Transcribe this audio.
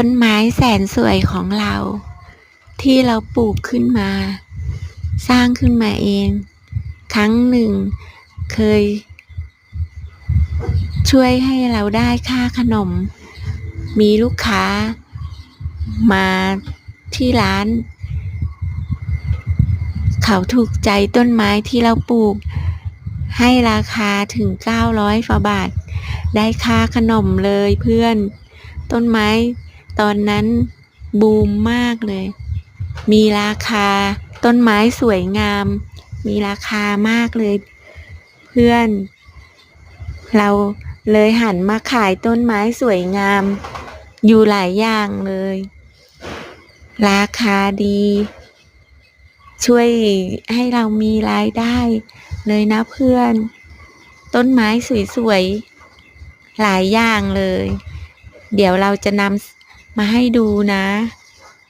ต้นไม้แสนสวยของเรา ที่เราปลูกขึ้นมา สร้างขึ้นมาเอง ครั้งหนึ่งเคย ช่วยให้เราได้ค่าขนม มีลูกค้า มาที่ร้าน เขาถูกใจต้นไม้ที่เราปลูก ให้ราคาถึง 900กว่าบาท ได้ค่าขนมเลยเพื่อนต้นไม้ ตอนนั้นบูมมากเลย มีราคาต้นไม้สวยงาม มีราคามากเลย เพื่อน เราเลยหันมาขายต้นไม้สวยงาม อยู่หลายอย่างเลย ราคาดี ช่วยให้เรามีรายได้เลยนะเพื่อน ต้นไม้สวยๆ หลายอย่างเลย เดี๋ยวเราจะนำ มาให้ดูนะ